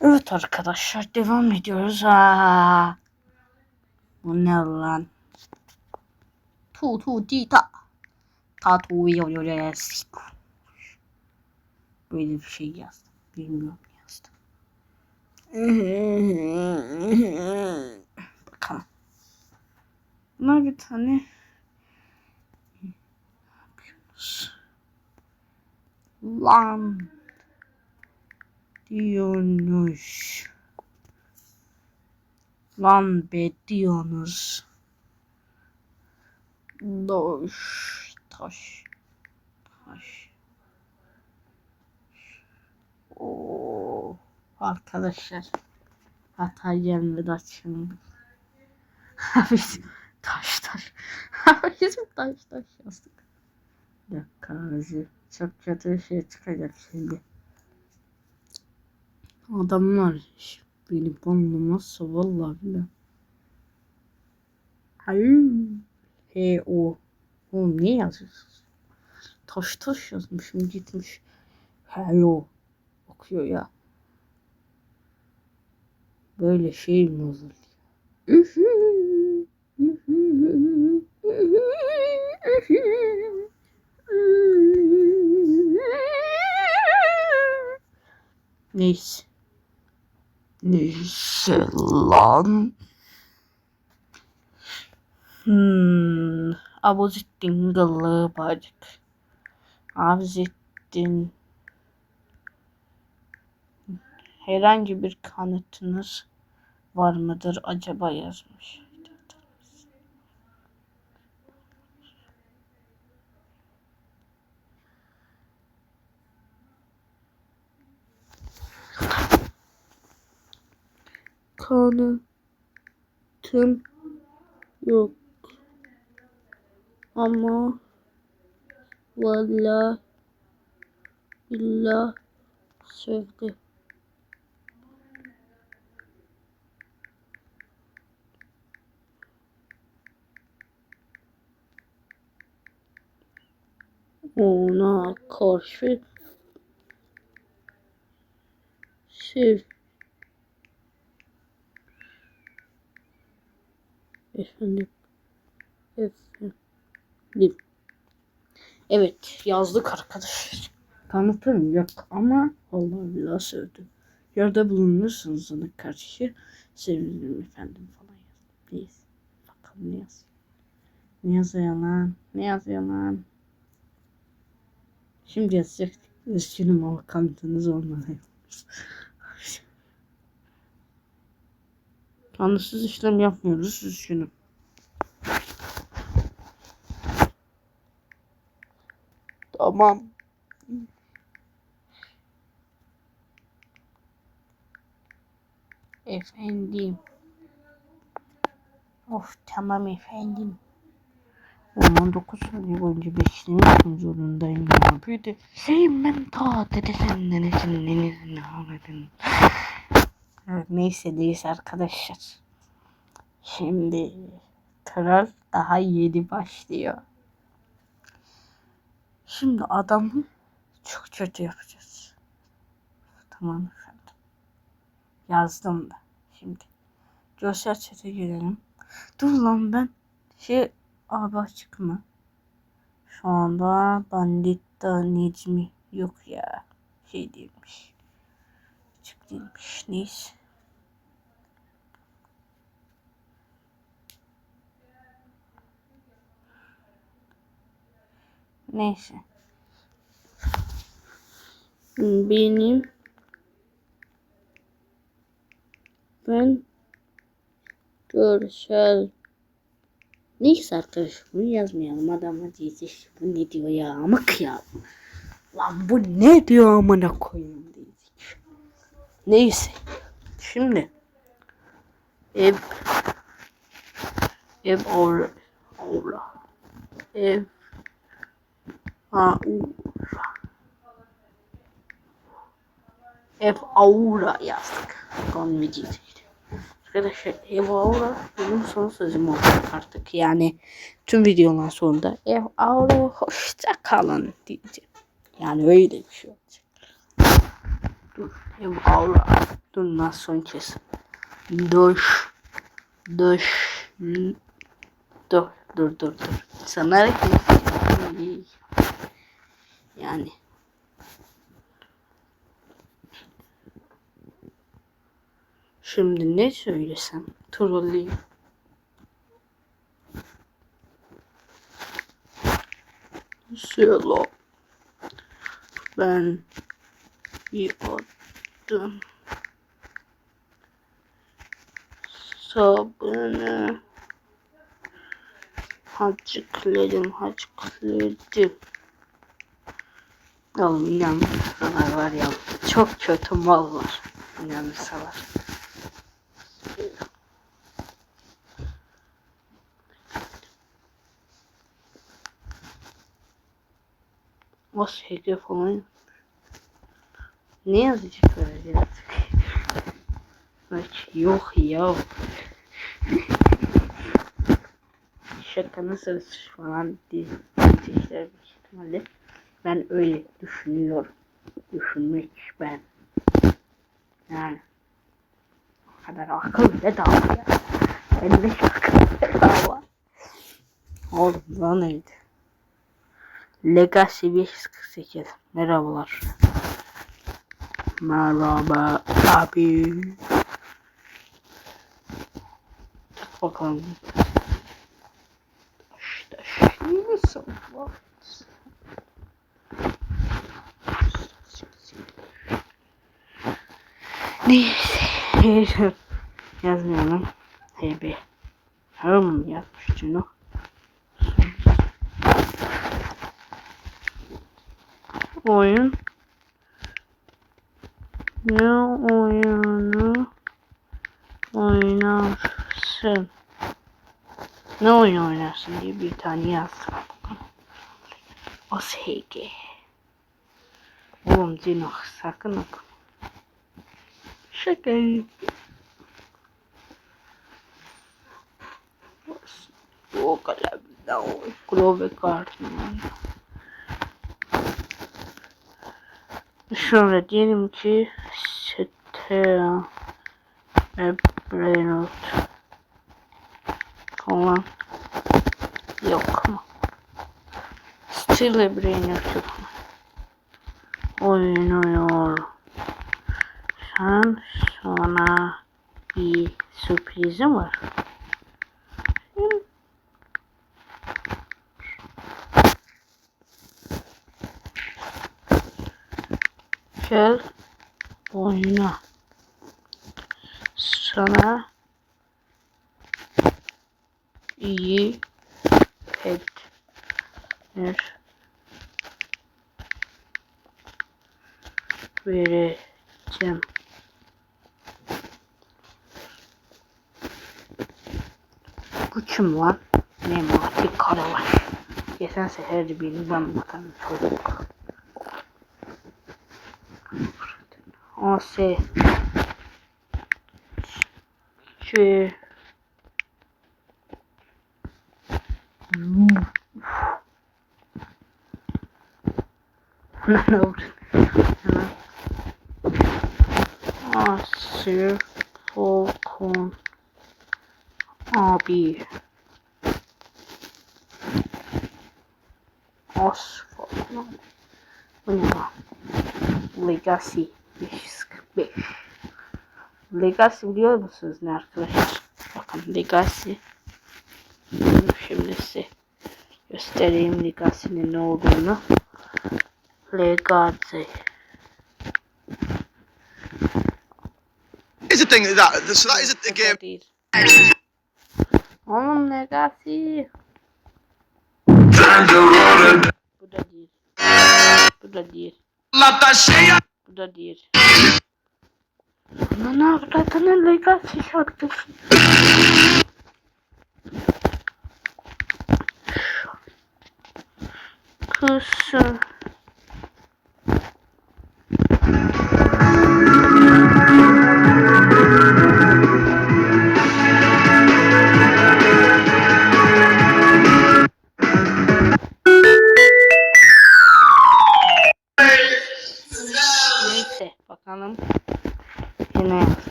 Evet arkadaşlar devam ediyoruz. Aa, bu ne lan? Tu tu di ta. Ta tu. Böyle bir şey yazdım. Bilmiyorum yazdım. Bakalım. Bunlar bir tane lan diyormuş. Lan be diyorsunuz. Taş, taş, taş. Oo, arkadaşlar. Hata gelmedi açın. Biz taş taş. Biz mi taş taş yazdık? Bir dakika çok kötü şey çıkacak şimdi. Adamlar beni banlamazsa vallahi bile. Hayır. He o. Oğlum niye yazıyorsunuz? Taş taş yazmışım gitmiş. He o. Okuyor ya. Böyle şey mi olur? Neyse. Neyse lan. Hmm. Abuzittin gıllı bacık. Abuzittin. Herhangi bir kanıtınız var mıdır acaba yazmış. Kanıtım yok. Ama valla billah sevdi. Ona karşı sev efendim efendim Evet yazdık arkadaşlar. Kanıtım yok ama Allah billah sevdim. Yerde bulunursanız ona karşı sevinirim efendim falan yazdım. Neyse. Bakalım ne yazıyor. Ne yazıyor lan? Ne yazıyor lan? Şimdi yazacak. Üzgünüm ama kanıtınız olmadı. Kanıtsız işlem yapmıyoruz. Üzgünüm. Tamam. Efendim. Of tamam efendim. 19 saniye boyunca yapmak zorundayım. Bir de şeyim ben ta dedesinden eşinden ne anladın. Neyse neyse arkadaşlar. Şimdi kral daha yeni başlıyor. Şimdi adamı çok kötü yapacağız. Tamam efendim. Yazdım da. Şimdi. Göster chat'e girelim. Dur lan ben şey abi açık mı? Şu anda Bandita Necmi yok ya. Şey değilmiş. Değilmiş. Neyse. Benim ben görsel Neyse arkadaş bunu yazmayalım adama diyecek bu ne diyor ya amık ya. Lan bu ne diyor amına koyayım diyecek. Neyse. Şimdi ev ev aura aura ev aura ev aura yazdık. Konmeyecek. Arkadaşlar ev aura benim son sözüm olacak artık. Yani tüm videoların sonunda ev aura hoşça kalın diyeceğim. Yani öyle bir şey olacak. Aura. Dur. Son kez. Doş. Doş. Dur dur dur dur. Sana. Yani. Şimdi ne söylesem trolleyim. Selam. Ben adım sabını açıkladım açıkladım. Oğlum inanmıyorlar var ya çok kötü mal var. İnanırsalar. O SG falan ne yazacak öyle artık? Bak yok ya. Şakanın sırası falan diye diyecekler büyük ihtimalle. Ben öyle düşünüyorum. Düşünmek ben. Yani o kadar akıl bedava ya. Bende akıl bedava. Oğlum lan neydi? Legacy 548. Merhabalar. Merhaba abi. Tak bakalım. Taş taş. İyi misin? Neyse. Yazmayalım. HB. Hım yazmış Cino. Oyun. Ne oyunu oynarsın? Ne oyun oynarsın diye bir tane yazdım. O SG. Oğlum Cino sakın okuma. Şaka. O kadar da o. Glove kartı. Sonra diyelim ki Stea Ebrenote falan yok mu? Still Ebrenote yok mu? Oynuyor. Sen sonra bir sürprizim var. Gel oyna. Sana iyi etler vereceğim. Bu kim lan? Ne mati karı var. Geçen sefer benim ben bakan çocuk. Se Ç Lan ne oldu? Asır Falcon. Abi. Asfalt Bu ne lan? Legacy. 545 Legacy biliyor musunuz ne arkadaşlar? Bakın Legacy Şimdi size göstereyim Legacy'nin ne olduğunu. Legacy Is a thing that so that is a, a game. değil. Oğlum Legacy. Bu da değil. Bu da değil. Bu da değil. Ana avradının Legacy şarkısı. Kızım.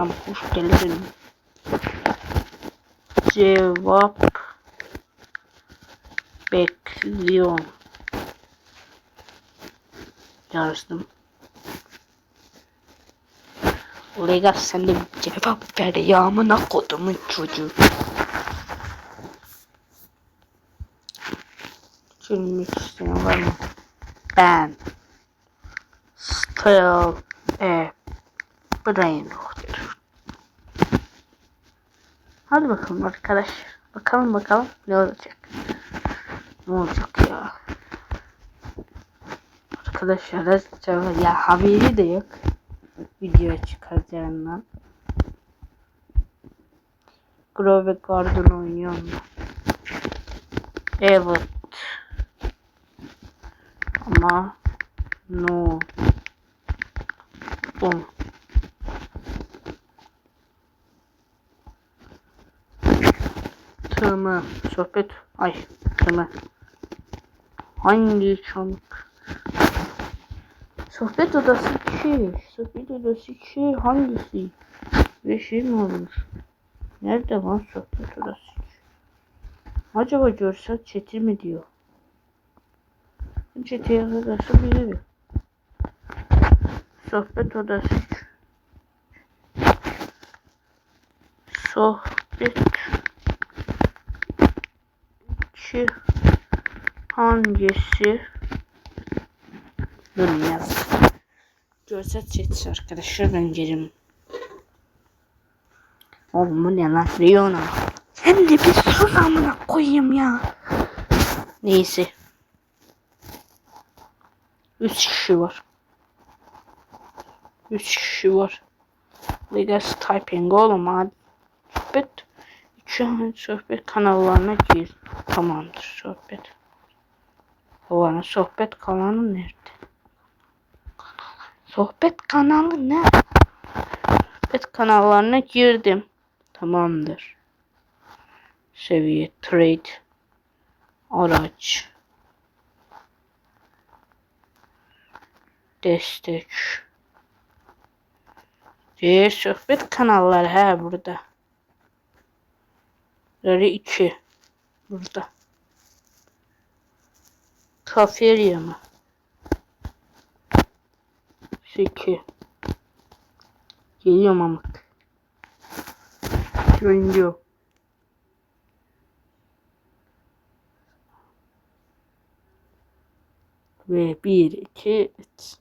Selam. Hoş geldin. Cevap bekliyorum. Yazdım. Ulega sen de cevap ver ya amına kodumun çocuğu. Çürümüş isteyen var mı? Ben. Still a brain Hadi bakalım arkadaş. Bakalım bakalım ne olacak. Ne olacak ya. Arkadaşlar da- ya haberi de yok. Video çıkaracağından. Grove Garden oynuyorum. Evet. Ama no. Bum. Tığımı sohbet ay tığımı hangi çank sohbet odası 2 sohbet odası 2 hangisi? Bir şey mi olmuş? Nerede lan sohbet odası? 2 acaba görsel çetir mi diyor? Çetir odası biri sohbet odası. 3 sohbet Şu hangisi? Durun ya. Görsel çekiş arkadaşlar ben gelim. Oğlum bu ne lan? Riona. Sen de bir sus amına koyayım ya. Neyse. Üç kişi var. Üç kişi var. Legas typing oğlum hadi. Sohbet. Şu an sohbet kanallarına gir. Tamamdır sohbet. Bana sohbet kanalı nerede? Sohbet kanalı ne? Sohbet kanallarına girdim. Tamamdır. Seviye trade. Araç. Destek. Diğer sohbet kanalları he burada. Böyle iki. Burada. Kafeterya mı? Şeki. Geliyorum ama. Oyuncu. Ve bir, iki, üç.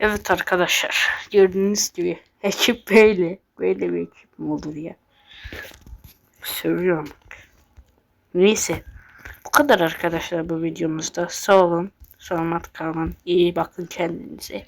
Evet arkadaşlar gördüğünüz gibi ekip böyle. Böyle bir ekip mi olur ya? Söylüyorum. Neyse. Bu kadar arkadaşlar bu videomuzda. Sağ olun. Selamat kalın. İyi bakın kendinize.